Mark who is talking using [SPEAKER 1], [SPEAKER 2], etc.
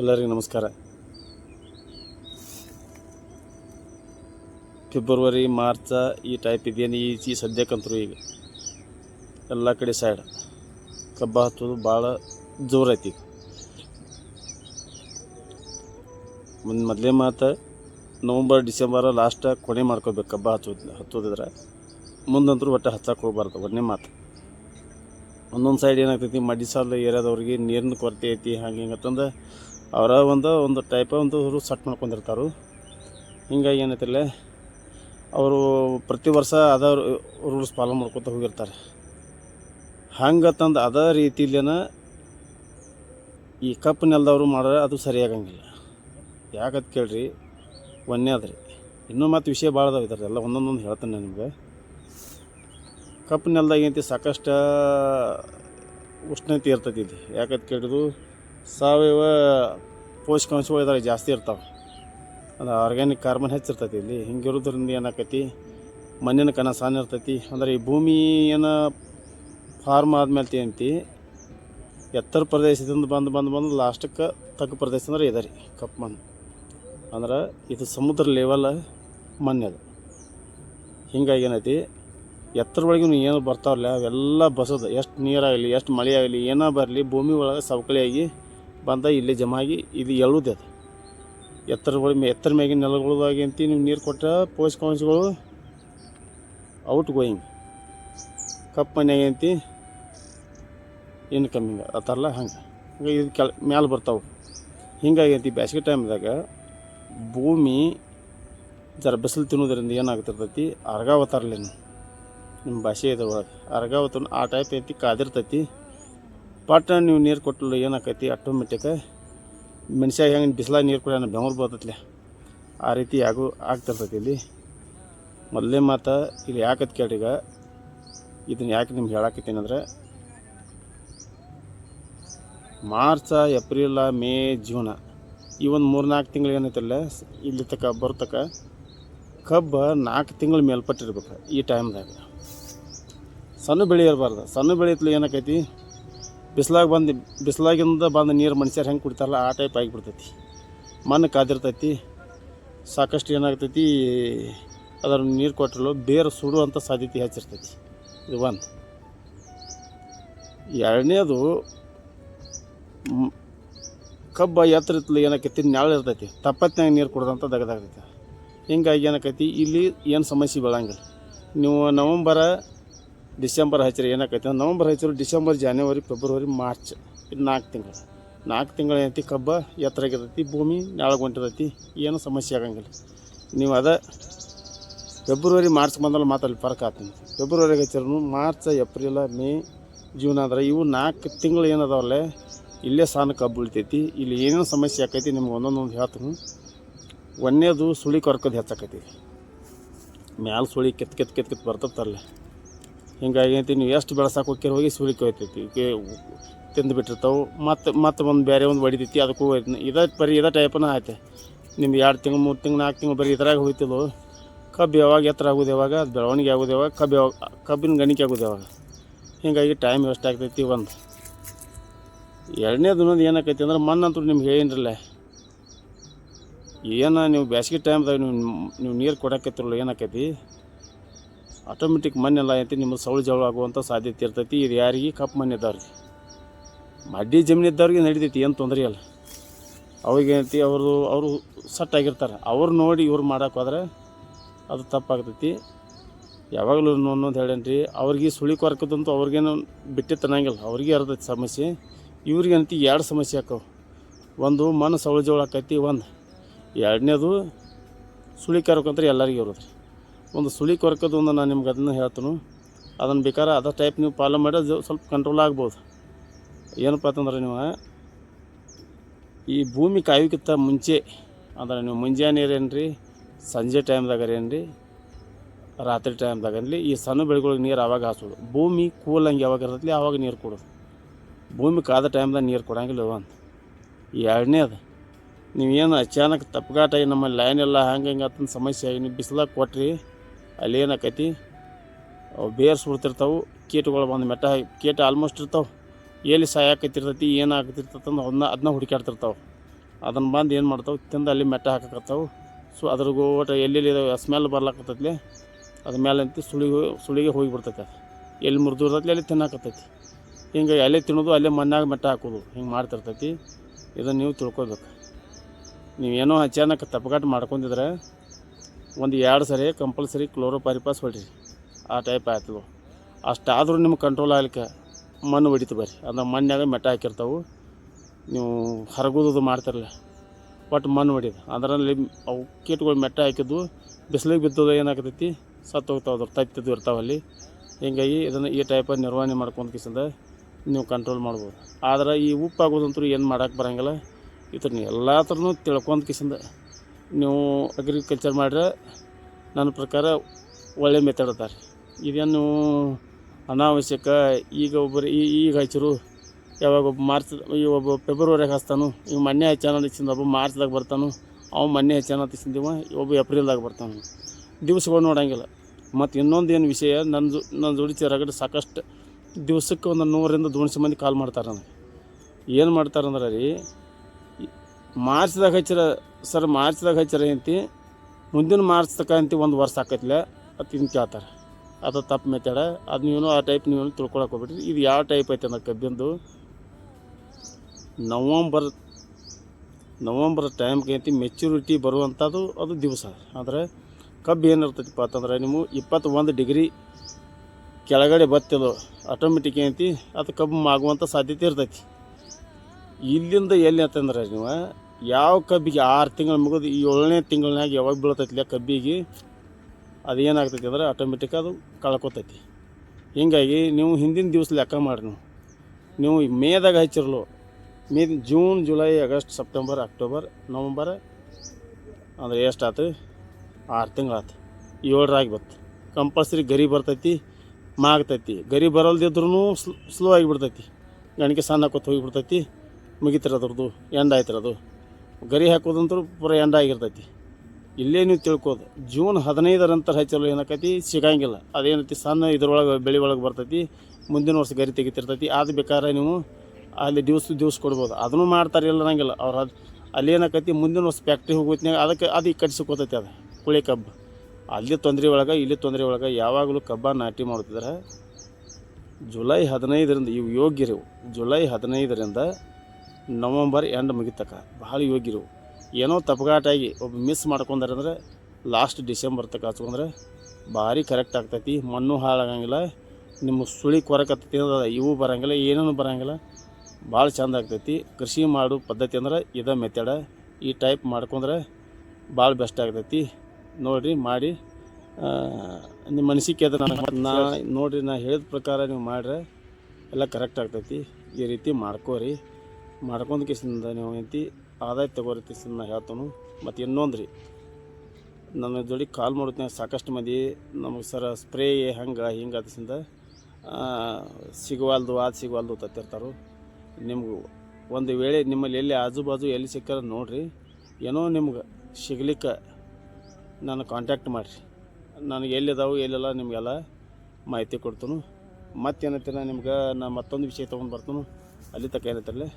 [SPEAKER 1] ಎಲ್ಲರಿಗೂ ನಮಸ್ಕಾರ. February, March ಈ ಟೈಪ್ ಇದೇನು, ಈ ಈ ಸದ್ಯಕ್ಕಂತರೂ ಈಗ. ಎಲ್ಲ ಕಡೆ ಸೈಡ್ ಕಬ್ಬ ಹತ್ತೋದು ಭಾಳ ಜೋರೈತಿ ಈಗ. ಮುಂದೆ ಮೊದಲೇ ಮಾತು, ನವಂಬರ್, ಡಿಸೆಂಬರ್ ಲಾಸ್ಟ್ ಕೊನೆ ಮಾಡ್ಕೋಬೇಕು ಕಬ್ಬ ಹಚ್ಚೋದು ಹಚ್ಚೋದಿದ್ರೆ. ಮುಂದಂತರೂ ಒಟ್ಟು ಹಚ್ಚಕ್ಕೆ ಹೋಗ್ಬಾರ್ದು ಒಂದನೇ ಮಾತು. ಒಂದೊಂದು ಸೈಡ್ ಏನಾಗ್ತೈತಿ ಮಡ್ಡಿ ಸಾಲ ಏರಿಯಾದವ್ರಿಗೆ ನೀರಿನ ಕೊರತೆ ಐತಿ, ಹಂಗೆ ಹಿಂಗೆ ಅವರ ಒಂದು ಒಂದು ಟೈಪ ಒಂದು ಅವರು ಸಟ್ ಮಾಡ್ಕೊಂಡಿರ್ತಾರೆ ಹಿಂಗಾಗಿ ಏನೈತಿಲ್ಲ ಅವರು ಪ್ರತಿ ವರ್ಷ ಅದ ರೂಲ್ಸ್ ಫಾಲೋ ಮಾಡ್ಕೊತ ಹೋಗಿರ್ತಾರೆ. ಹಂಗೆ ತಂದು ಅದೇ ರೀತಿಲೇನ ಈ ಕಪ್ಪು ನೆಲ್ದವರು ಮಾಡ್ರೆ ಅದು ಸರಿಯಾಗಂಗಿಲ್ಲ. ಯಾಕಂತ ಕೇಳ್ರಿ, ಒಂದೇ ಅದ್ರಿ ಇನ್ನೂ ಮತ್ತು ವಿಷಯ ಭಾಳ ಅದಾವೆ ಇದ್ರದ್ದು ಎಲ್ಲ ಒಂದೊಂದೊಂದು ಹೇಳ್ತೇನೆ ನಿಮ್ಗೆ. ಕಪ್ಪು ನೆಲದಾಗ ಏನೈತಿ, ಸಾಕಷ್ಟು ಉಷ್ಣತೆ ಇರ್ತೈತಿ ಇದು ಯಾಕಂತ ಕೇಳಿದ್ರು ಸಾವಯವ ಪೋಷಕಾಂಶಗಳು ಇದ್ರಾಗ ಜಾಸ್ತಿ ಇರ್ತಾವೆ. ಅದು ಆರ್ಗ್ಯಾನಿಕ್ ಕಾರ್ಬನ್ ಹೆಚ್ಚಿರ್ತೈತಿ ಇಲ್ಲಿ. ಹಿಂಗಿರೋದ್ರಿಂದ ಏನಾಕೈತಿ? ಮಣ್ಣಿನ ಕಣ ಸಣ್ಣ ಇರ್ತೈತಿ. ಅಂದ್ರೆ ಈ ಭೂಮಿ ಏನು ಫಾರ್ಮ್ ಆದಮೇಲೆ ತೇಂತಿ ಎತ್ತರ ಪ್ರದೇಶದಿಂದ ಬಂದು ಬಂದು ಬಂದು ಲಾಸ್ಟಕ್ಕೆ ತಗ್ಗು ಪ್ರದೇಶ ಅಂದ್ರೆ ಇದೆ ರೀ ಕಪ್ಪು ಮಣ್ಣು. ಅಂದ್ರೆ ಇದು ಸಮುದ್ರ ಲೆವೆಲ್ ಮಣ್ಣು ಅದು. ಹಿಂಗಾಗಿ ಏನೈತಿ? ಎತ್ತರ ಒಳಗೆ ಏನು ಬರ್ತಾವಲ್ಲ ಅವೆಲ್ಲ ಬಸದು. ಎಷ್ಟು ನೀರಾಗಲಿ, ಎಷ್ಟು ಮಳೆ ಆಗಲಿ ಏನೋ ಬರಲಿ, ಭೂಮಿ ಒಳಗೆ ಸವಕಳಿಯಾಗಿ ಬಂದ ಇಲ್ಲಿ ಜಮಾ ಆಗಿ ಇದು ಎಳುವುದು ಅದು. ಎತ್ತರ ಒಳಗೆ ಎತ್ತರ ಮ್ಯಾಗಿನ ನೆಲಗಳದಾಗಿ ಅಂತ ನೀವು ನೀರು ಕೊಟ್ಟ ಪೋಷಕಾಂಶಗಳು ಔಟ್ ಗೋಯಿಂಗ್. ಕಪ್ಪು ಮನ್ಯಾಗ ಅಂತಿ ಇನ್ನು ಆ ಥರಲ್ಲ ಹಂಗೆ. ಹಂಗೆ ಇದು ಕೆಳ ಮ್ಯಾಲೆ ಬರ್ತಾವೆ. ಹಿಂಗಾಗಿ ಅಂತಿ ಬೇಸಿಗೆ ಟೈಮ್ದಾಗ ಭೂಮಿ ಜರ ಬಿಸಿಲು ತಿನ್ನೋದ್ರಿಂದ ಏನಾಗ್ತಿರ್ತೈತಿ? ಅರ್ಗಾವತಾರಲೇನು. ನಿಮ್ಮ ಭಾಷೆ ಇದ್ರೊಳಗೆ. ಅರ್ಗಾವತನ ಆ ಟೈಪ್ ಐತಿ ಕಾದಿರ್ತೈತಿ. ಪಟ್ಟ ನೀವು ನೀರು ಕೊಟ್ಟಲ್ಲ ಏನಾಕೈತಿ? ಆಟೋಮೆಟಿಕ್ ಮನುಷ್ಯ ಹೆಂಗೆ ಬಿಸಿಲಾಗ ನೀರು ಕುಡಿಯೋಣ ಬೆಂಗ್ಳೂರು ಬರ್ತೈತಿ ಆ ರೀತಿ ಆಗು, ಆಗ್ತಿರ್ತೈತಿ ಇಲ್ಲಿ. ಮೊದಲೇ ಮಾತು ಇಲ್ಲಿ ಯಾಕತ್ ಕೇಳ್ರಿಗ ಇದನ್ನು ಯಾಕೆ ನಿಮ್ಗೆ ಹೇಳಾಕತ್ತೀನಂದ್ರೆ ಮಾರ್ಚ, ಏಪ್ರಿಲ, ಮೇ, ಜೂನ, ಈ ಒಂದು ಮೂರು ನಾಲ್ಕು ತಿಂಗಳು ಏನೈತಿಲ್ಲ, ಇಲ್ಲಿ ತಕ ಬರ್ತಕ ಕಬ್ಬು ನಾಲ್ಕು ತಿಂಗಳು ಮೇಲ್ಪಟ್ಟಿರ್ಬೇಕು ಈ ಟೈಮ್ದಾಗ ಸಣ್ಣ ಬೆಳೆ ಇರಬಾರ್ದು. ಸಣ್ಣ ಬೆಳೆ ಇತ್ಲು ಏನಾಕೈತಿ? ಬಿಸಿಲಾಗ ಬಂದು, ಬಿಸಿಲಾಗಿಂದ ಬಂದು ನೀರು ಮನುಷ್ಯರು ಹೆಂಗೆ ಕುಡಿತಾರಲ್ಲ ಆ ಟೈಪ್ ಆಗಿಬಿಡ್ತೈತಿ. ಮಣ್ಣು ಕಾದಿರ್ತೈತಿ, ಸಾಕಷ್ಟು ಏನಾಗ್ತೈತಿ, ಅದರ ನೀರು ಕೊಟ್ಟರು ಬೇರು ಸುಡುವಂಥ ಸಾಧ್ಯತೆ ಹೆಚ್ಚಿರ್ತೈತಿ ಇದು ಒಂದು. ಎರಡನೇದು ಕಬ್ಬ ಎತ್ತರ ಇತ್ಲು ಏನಾಕೈತಿ ನೆಳ ಇರ್ತೈತಿ. ತಪ್ಪತ್ತಿನಾಗ ನೀರು ಕುಡ್ದಂಥ ದಗದಾಗ್ತೈತಿ ಹಿಂಗಾಗಿ ಏನಾಕೈತಿ, ಇಲ್ಲಿ ಏನು ಸಮಸ್ಯೆ ಬೀಳಂಗಿಲ್ಲ. ನೀವು ನವಂಬರ ಡಿಸೆಂಬರ್ ಹಚ್ಚಿರಿ, ಏನಾಕೈತೆ ನವಂಬರ್ ಹಚ್ಚಿರು, ಡಿಸೆಂಬರ್, ಜಾನ್ವರಿ, ಫೆಬ್ರವರಿ, ಮಾರ್ಚ್, ಇದು ನಾಲ್ಕು ತಿಂಗಳು. ನಾಲ್ಕು ತಿಂಗಳು ಏನೈತಿ? ಕಬ್ಬ ಎತ್ತರಾಗಿರ್ತೈತಿ ಭೂಮಿ ನಾಳಗೊಂಟಿರ್ತೈತಿ ಏನು ಸಮಸ್ಯೆ ಆಗಂಗಿಲ್ಲ. ನೀವು ಅದ ಫೆಬ್ರವರಿ, ಮಾರ್ಚ್ ಬಂದಲ್ಲಿ ಮಾತಲ್ಲಿ ಫರ್ಕ್ ಆಗ್ತೀನಿ ಫೆಬ್ರವರಿಗೆ ಹಚ್ಚಿರೂ ಮಾರ್ಚ್, ಏಪ್ರಿಲ, ಮೇ, ಜೂನ್ ಆದ್ರೆ ಇವು ನಾಲ್ಕು ತಿಂಗಳು ಏನದಾವಲ್ಲ, ಇಲ್ಲೇ ಸಾನ ಕಬ್ಬು ಉಳಿತೈತಿ. ಇಲ್ಲಿ ಏನೇನು ಸಮಸ್ಯೆ ಆಕೈತಿ ನಿಮ್ಗೆ ಒಂದೊಂದೊಂದು ಹೇಳ್ತೀನಿ. ಒಂದೇದು ಸುಳಿ ಕೊರ್ಕೋದು ಹೆಚ್ಚಾಕೈತಿ. ಮ್ಯಾಲ ಸುಳಿ ಕೆತ್ ಕೆತ್ ಕೆತ್ ಕೆತ್ ಬರ್ತತ್ತಲ್ಲ ಹಿಂಗಾಗಿ ಅಂತ ನೀವು ಎಷ್ಟು ಬೆಳೆಸಕ್ಕೆ ಹೋಗ್ಯಾರ ಹೋಗಿ ಸುಳಿ ಕೊಯ್ತೈತಿ ತಿಂದು ಬಿಟ್ಟಿರ್ತಾವೆ ಮತ್ತು, ಮತ್ತೆ ಒಂದು ಬೇರೆ ಒಂದು ಹೊಡಿತೈತಿ ಅದಕ್ಕೂ ಇದೇ ಬರೀ ಇದೇ ಟೈಪನ ಆಯ್ತು. ನಿಮ್ಗೆ ಎರಡು ತಿಂಗಳು, ಮೂರು ತಿಂಗಳು, ನಾಲ್ಕು ತಿಂಗಳು ಬರೀ ಇದ್ರಾಗ ಹೋಯ್ತಿದ್ವು ಕಬ್ಬು ಯಾವಾಗ ಎತ್ತರ ಆಗೋದು ಯಾವಾಗ, ಅದು ಬೆಳವಣಿಗೆ ಆಗೋದು ಯಾವಾಗ, ಕಬ್ಬು ಯಾವಾಗ, ಕಬ್ಬಿನ ಗಣಿಕೆ ಆಗೋದು ಯಾವಾಗ. ಹೀಗಾಗಿ ಟೈಮ್ ವೇಸ್ಟ್ ಆಗ್ತೈತಿ ಒಂದು. ಎರಡನೇದು ಇನ್ನೊಂದು ಏನಾಕೈತಿ ಅಂದ್ರೆ ಮಣ್ಣಂತೂ ನಿಮ್ಗೆ ಹೇಳಿನ್ರಲ್ಲ. ಏನು, ನೀವು ಬೇಸಿಗೆ ಟೈಮ್ದಾಗ ನೀವು ನೀವು ನೀರು ಕೊಡಕತ್ತಿರಲ್ಲ, ಏನಾಕೈತಿ? ಆಟೋಮೆಟಿಕ್ ಮಣ್ಣೆಲ್ಲ ಐತಿ ನಿಮ್ಮ ಸೌಳು ಜವಳ ಆಗುವಂಥ ಸಾಧ್ಯತೆ ಇರ್ತೈತಿ. ಇದು ಯಾರಿಗೆ? ಕಪ್ಪು ಮಣ್ಣು ಇದ್ದವ್ರಿಗೆ ಮಡ್ಡಿ ಜಮೀನು ಇದ್ದವ್ರಿಗೆ ನಡಿತೈತಿ, ಏನು ತೊಂದರೆ ಇಲ್ಲ. ಅವ್ರಿಗೆ ಏನೈತಿ ಅವರು ಅವರು ಸಟ್ ಆಗಿರ್ತಾರೆ. ಅವ್ರು ನೋಡಿ ಇವ್ರು ಮಾಡೋಕೆ ಹೋದ್ರೆ ಅದು ತಪ್ಪಾಗ್ತೈತಿ. ಯಾವಾಗಲೂ ಒಂದೊಂದು ಹೇಳೇನ್ರಿ, ಅವ್ರಿಗೆ ಸುಳಿ ಕೊರಕದಂತೂ ಅವ್ರಿಗೇನು ಬಿಟ್ಟು ತನಂಗಿಲ್ಲ ಅವ್ರಿಗೆ ಇರ್ತೈತಿ ಸಮಸ್ಯೆ? ಇವ್ರಿಗೆ ಏನೈತಿ, ಎರಡು ಸಮಸ್ಯೆ ಆಕವು ಒಂದು, ಮಣ್ಣು ಸೌಳು ಜೋಳ ಆಕೈತಿ, ಒಂದು. ಎರಡನೇದು, ಸುಳಿ ಕರ್ಕೊಂತಾರೆ ಎಲ್ಲರಿಗೂ ಇರೋದ್ರಿ ಒಂದು ಸುಳಿ ಕೊರಕದು ಒಂದು ನಾನು ನಿಮ್ಗೆ ಅದನ್ನು ಹೇಳ್ತೀನಿ. ಅದನ್ನು ಬೇಕಾದ್ರೆ ಅದೇ ಟೈಪ್ ನೀವು ಫಾಲೋ ಮಾಡೋದು ಸ್ವಲ್ಪ ಕಂಟ್ರೋಲ್ ಆಗ್ಬೋದು. ಏನಪ್ಪ ಅಂತಂದ್ರೆ ನೀವು, ಈ ಭೂಮಿ ಕಾಯೋಕ್ಕಿಂತ ಮುಂಚೆ, ಅಂದ್ರೆ ನೀವು ಮುಂಜಾನೆ ರೀ ಸಂಜೆ ಟೈಮ್ದಾಗ ಏನ್ರಿ, ರಾತ್ರಿ ಟೈಮ್ದಾಗ ಅನ್ಲಿ ಈ ಸಣ್ಣ ಬೆಳೆಗಳಿಗೆ ನೀರು ಆವಾಗ ಹಾಸೋದು ಭೂಮಿ ಕೂಲ್ ಹಂಗೆ ಯಾವಾಗ ಇರ್ತೈತಿ ಆವಾಗ ನೀರು ಕೊಡೋದು. ಭೂಮಿ ಕಾದ ಟೈಮ್ದಾಗ ನೀರು ಕೊಡೋಂಗಿಲ್ಲ ಒಂದು ಎರಡನೇದು ನೀವೇನು ಅಚಾನಕ್ ತಪ್ಪಗಾಟಾಗಿ ನಮ್ಮ ಲೈನ್ ಎಲ್ಲ ಹಂಗೆ ಹಿಂಗೆ ಸಮಸ್ಯೆ ಆಗಿ ನೀವು ಬಿಸಿಲಾಗ ಕೊಟ್ರಿ ಅಲ್ಲಿ ಏನಾಕೈತಿ? ಅವು ಬೇರು ಸುಡ್ತಿರ್ತಾವೆ ಕೀಟಗಳು ಬಂದು ಮೆಟ್ಟ ಕೀಟ ಆಲ್ಮೋಸ್ಟ್ ಇರ್ತಾವೆ. ಎಲ್ಲಿ ಸಾಯಾಕತ್ತಿರ್ತೈತಿ ಏನು ಅಂದ್ರೆ ಅದನ್ನ ಅದನ್ನ ಹುಡುಕಾಡ್ತಿರ್ತಾವೆ ಅದನ್ನು ಬಂದು ಏನು ಮಾಡ್ತಾವೆ? ತಿಂದು ಅಲ್ಲಿ ಮೆಟ್ಟ ಹಾಕಕತ್ತಾವು. ಸೊ ಅದ್ರ ಒಟ್ಟು ಎಲ್ಲೆಲ್ಲಿ ಸ್ಮೆಲ್ ಬರ್ಲಾಕತ್ತೈತಿ ಅದ್ರ ಮೇಲೆ ಅಂತ ಸುಳಿಗೆ ಸುಳಿಗೆ ಹೋಗಿಬಿಡ್ತೈತೆ. ಎಲ್ಲಿ ಮುರಿದಿರ್ತೈತಿ ಅಲ್ಲಿ ತಿನ್ನಾಕತ್ತೈತಿ. ಹಿಂಗೆ ಎಲೆ ತಿನ್ನೋದು, ಅಲ್ಲೇ ಮನ್ಯಾಗ ಮೆಟ್ಟ ಹಾಕೋದು ಹಿಂಗೆ ಮಾಡ್ತಿರ್ತೈತಿ. ಇದನ್ನು ನೀವು ತಿಳ್ಕೊಬೇಕು ನೀವೇನೋ ಅಚಾನಕ್ ತಪ್ಪಗಾಟ ಮಾಡ್ಕೊಂಡಿದ್ರೆ ಒಂದು ಎರಡು ಸರಿ ಕಂಪಲ್ಸರಿ ಕ್ಲೋರೋಪಾರಿಪಾಸ್ ಹೊಡಿರಿ. ಆ ಟೈಪ್ ಆಯ್ತದ. ಅಷ್ಟಾದರೂ ನಿಮ್ಗೆ ಕಂಟ್ರೋಲ್ ಆಗ್ಲಿಕ್ಕೆ ಮಣ್ಣು ಹೊಡಿತು ಬರ್ರಿ. ಅಂದ್ರೆ ಮಣ್ಣಾಗ ಮೆಟ್ಟ ಹಾಕಿರ್ತಾವೆ. ನೀವು ಹರಗೋದು ಮಾಡ್ತಿರಲ್ಲ ಒಟ್ಟು ಮಣ್ಣು ಹೊಡಿದು. ಅದರಲ್ಲಿ ಅವು ಕೀಟಗಳು ಮೆಟ್ಟ ಹಾಕಿದ್ದು, ಬಿಸಿಲಿಗೆ ಬಿದ್ದದ ಏನಾಗ್ತೈತಿ? ಸತ್ತು ಹೋಗ್ತಾವೆ ಅದ್ರ ತತ್ತಿದ್ದು ಇರ್ತಾವಲ್ಲಿ ಹೀಗಾಗಿ ಇದನ್ನು ಈ ಟೈಪ ನಿರ್ವಹಣೆ ಮಾಡ್ಕೊಂಡು ಕಿಸಿಂದ ನೀವು ಕಂಟ್ರೋಲ್ ಮಾಡ್ಬೋದು. ಆದ್ರೆ ಈ ಉಪ್ಪಾಗೋದಂತೂ ಏನು ಮಾಡೋಕ್ಕೆ ಬರೋಂಗಿಲ್ಲ. ಇದನ್ನ ಎಲ್ಲ ಥರನೂ ತಿಳ್ಕೊಂಡು ಕಿಸಿಂದ ನೀವು ಅಗ್ರಿಕಲ್ಚರ್ ಮಾಡ್ರೆ ನನ್ನ ಪ್ರಕಾರ ಒಳ್ಳೆ ಮೆಥಡ್ ಅದಾರೆ ಇದೇನು ಅನಾವಶ್ಯಕ, ಈಗ ಒಬ್ಬರು ಈ ಈಗ ಹಚ್ಚರು, ಯಾವಾಗ ಒಬ್ಬ ಮಾರ್ಚ್, ಈ ಒಬ್ಬ ಫೆಬ್ರವರಿಗೆ ಹಚ್ತಾನು, ಈಗ ಮೊನ್ನೆ ಹಚ್ಚಾನ ಹಚ್ಚಿಂದ ಒಬ್ಬ ಮಾರ್ಚ್ದಾಗ ಬರ್ತಾನು, ಅವ ಮೊನ್ನೆ ಹಚ್ಚಾನ ಹಚ್ಚಿಂದಿವ ಒಬ್ಬ ಏಪ್ರಿಲ್ದಾಗ ಬರ್ತಾನೆ. ದಿವಸಗಳು ನೋಡೋಂಗಿಲ್ಲ. ಮತ್ತು ಇನ್ನೊಂದು ಏನು ವಿಷಯ ನನ್ನ ನನ್ನ ಜೋಡಿ ರಗಡೆ ಸಾಕಷ್ಟು ದಿವಸಕ್ಕೆ ಒಂದು ನೂರರಿಂದ ದೋಣಿಸಿ ಮಂದಿ ಕಾಲ್ ಮಾಡ್ತಾರೆ ನನಗೆ ಏನು ಮಾಡ್ತಾರಂದ್ರೆ ರೀ ಮಾರ್ಚ್ದಾಗ ಹಚ್ಚಿರ, ಸರ್ ಮಾರ್ಚ್ದಾಗ ಹಚ್ಚಿರ ಅಂತಿ, ಮುಂದಿನ ಮಾರ್ಚ್ ತಕ ಅಂತಿ ಒಂದು ವರ್ಷ ಆಕೈತಿಲ್ಲ ಅದು ಹಿಂಗೆ ಕೇಳ್ತಾರೆ. ಅದು ತಪ್ಪು ಮೆಥಡ, ಅದು ನೀವು ಆ ಟೈಪ್ ನೀವು ತಿಳ್ಕೊಳಕ್ಕೆ ಹೋಗ್ಬಿಟ್ರಿ ಇದು ಯಾವ ಟೈಪ್ ಐತೆ ಅಂದ್ರೆ ಕಬ್ಬಿಂದು ನವಂಬರ್ ನವಂಬರ್ ಟೈಮ್ಗೆ ಐತಿ ಮೆಚುರಿಟಿ ಬರುವಂಥದ್ದು ಅದು ದಿವಸ. ಆದರೆ ಕಬ್ಬು ಏನಿರ್ತೈತಿಪ್ಪ ಅಂತಂದ್ರೆ ನೀವು ಇಪ್ಪತ್ತೊಂದು ಡಿಗ್ರಿ ಕೆಳಗಡೆ ಬತ್ತದು ಆಟೋಮೆಟಿಕ್ ಏನೈತಿ ಅದು ಕಬ್ಬು ಆಗುವಂಥ ಸಾಧ್ಯತೆ ಇರ್ತೈತಿ. ಇಲ್ಲಿಂದ ಎಲ್ಲಿ ಅಂತಂದ್ರೆ ನೀವು ಯಾವ ಕಬ್ಬಿಗೆ ಆರು ತಿಂಗಳು ಮುಗಿದು ಈ ಏಳನೇ ತಿಂಗಳನ್ಯಾಗ ಯಾವಾಗ ಬೀಳ್ತೈತಿಲ್ಲ ಕಬ್ಬಿಗೆ ಅದು ಏನಾಗ್ತೈತಿ ಅಂದ್ರೆ ಆಟೋಮೆಟಿಕ್ ಅದು ಕಳ್ಕೊತೈತಿ. ಹೀಗಾಗಿ ನೀವು ಹಿಂದಿನ ದಿವಸ ಲೆಕ್ಕ ಮಾಡಿ ನೀವು. ನೀವು ಮೇದಾಗ ಹಚ್ಚಿರಲು, May June, July, August, September, October, November, ಅಂದ್ರೆ ಎಷ್ಟಾತು ಆರು ತಿಂಗಳಾತು ಏಳರಾಗಿ ಬತ್ತು. ಕಂಪಲ್ಸರಿ ಗರಿ ಬರ್ತೈತಿ, ಮಾಗ್ತೈತಿ. ಗರಿ ಬರಲ್ದಿದ್ರೂ ಸ್ಲೋ ಆಗಿಬಿಡ್ತೈತಿ ಗಣಿಕೆ ಸಣ್ಣ ಕೊತ್ತು ಹೋಗಿಬಿಡ್ತೈತಿ ಮುಗಿತಿರೋದ್ರದ್ದು ಎಂಡ್ ಆಯ್ತಿರೋದು. ಗರಿ ಹಾಕೋದಂತೂ ಪೂರ ಎಂಡ ಆಗಿರ್ತೈತಿ. ಇಲ್ಲೇ ನೀವು ತಿಳ್ಕೋದು ಜೂನ್ ಹದಿನೈದರ ನಂತರ ಹಚ್ಚಲು ಏನಕ್ಕೈತಿ ಸಿಗಂಗಿಲ್ಲ. ಅದೇನೈತಿ ಸಣ್ಣ ಇದ್ರೊಳಗೆ, ಬೆಳೆ ಒಳಗೆ ಬರ್ತೈತಿ. ಮುಂದಿನ ವರ್ಷ ಗರಿ ತೆಗಿತಿರ್ತೈತಿ. ಅದು ಬೇಕಾದ್ರೆ ನೀವು ಅಲ್ಲಿ ದಿವ್ಸ ದಿವ್ಸ ಕೊಡ್ಬೋದು. ಅದನ್ನು ಮಾಡ್ತಾರೆ ಇಲ್ಲ ಅನ್ನಂಗಿಲ್ಲ. ಅವ್ರು ಅದು ಅಲ್ಲಿ ಏನಾಕೈತಿ? ಮುಂದಿನ ವರ್ಷ ಫ್ಯಾಕ್ಟ್ರಿ ಹೋಗೋತ್ನಾಗ ಅದಕ್ಕೆ ಅದು ಈ ಕಟ್ಸಿಕೋತೈತಿ ಅದು. ಕುಳಿ ಕಬ್ಬು. ಅಲ್ಲಿ ತೊಂದರೆ ಒಳಗೆ, ಇಲ್ಲಿ ತೊಂದರೆ ಒಳಗೆ ಯಾವಾಗಲೂ ಕಬ್ಬ ನಾಟಿ ಮಾಡ್ತಿದ್ರೆ ಜುಲೈ ಹದಿನೈದರಿಂದ ಇವು ಯೋಗ್ಯರಿವು. ಜುಲೈ ಹದಿನೈದರಿಂದ ನವಂಬರ್ ಎಂಡ್ ಮುಗಿತಕ್ಕ ಭಾಳ ಯೋಗ್ಯರು. ಏನೋ ತಪ್ಪಗಾಟಾಗಿ ಒಬ್ಬ ಮಿಸ್ ಮಾಡ್ಕೊಂಡಾರೆ ಅಂದ್ರೆ ಲಾಸ್ಟ್ ಡಿಸೆಂಬರ್ ತಕ ಹಚ್ಕೊಂಡ್ರೆ ಭಾರಿ ಕರೆಕ್ಟ್ ಆಗ್ತೈತಿ. ಮಣ್ಣು ಹಾಳಾಗಂಗಿಲ್ಲ. ನಿಮ್ಮ ಸುಳಿ ಕೊರಕತ್ತೈತಿ ಅಂದ್ರೆ ಇವು ಬರಂಗಿಲ್ಲ, ಏನೇನು ಬರಂಗಿಲ್ಲ. ಭಾಳ ಚಂದ ಆಗ್ತೈತಿ. ಕೃಷಿ ಮಾಡೋ ಪದ್ಧತಿ ಅಂದ್ರೆ ಇದ ಮೆಥಡ ಈ ಟೈಪ್ ಮಾಡ್ಕೊಂಡ್ರೆ ಭಾಳ ಬೆಸ್ಟ್ ಆಗ್ತೈತಿ. ನೋಡಿರಿ, ಮಾಡಿ. ನಿಮ್ಮ ಅನಿಸಿಕೆ ಅದ ನನಗೆ. ನಾ ನೋಡಿರಿ, ನಾ ಹೇಳಿದ ಪ್ರಕಾರ ನೀವು ಮಾಡ್ರೆ ಎಲ್ಲ ಕರೆಕ್ಟ್ ಆಗ್ತೈತಿ. ಈ ರೀತಿ ಮಾಡ್ಕೋರಿ. ಮಾಡ್ಕೊಂಡ್ ಕಿಸಿಂದ ನೀವು ಐತಿ ಆದಾಯ ತಗೋರಿ ಕಿಸಿಂದ ನಾ ಹೇಳ್ತಾನು. ಮತ್ತು ಇನ್ನೊಂದು ರೀ, ನನ್ನ ಜೋಡಿ ಕಾಲ್ ಮಾಡುತ್ತೆ ಸಾಕಷ್ಟು ಮಂದಿ ನಮಗೆ ಸರ ಸ್ಪ್ರೇ ಹಂಗೆ ಹಿಂಗೆ ಅದರಿಂದ ಸಿಗುವಲ್ದು ಅದು ಸಿಗುವಲ್ದು ತತ್ತಿರ್ತಾರೆ. ನಿಮ್ಗೆ ಒಂದು ವೇಳೆ ನಿಮ್ಮಲ್ಲಿ ಎಲ್ಲಿ ಆಜು ಬಾಜು ಎಲ್ಲಿ ಸಿಕ್ಕಾರ ನೋಡಿರಿ, ಏನೋ ನಿಮ್ಗೆ ಸಿಗ್ಲಿಕ್ಕೆ ನಾನು ಕಾಂಟ್ಯಾಕ್ಟ್ ಮಾಡಿರಿ. ನನಗೆ ಎಲ್ಲಿದಾವು ಎಲ್ಲೆಲ್ಲ ನಿಮಗೆಲ್ಲ ಮಾಹಿತಿ ಕೊಡ್ತೀನಿ. ಮತ್ತೇನತ್ತಿನ ನಿಮ್ಗೆ ನಾನು ಮತ್ತೊಂದು ವಿಷಯ ತೊಗೊಂಡು ಬರ್ತೀನಿ. ಅಲ್ಲಿ ತಕ್ಕ ಏನೈತಿರಲಿ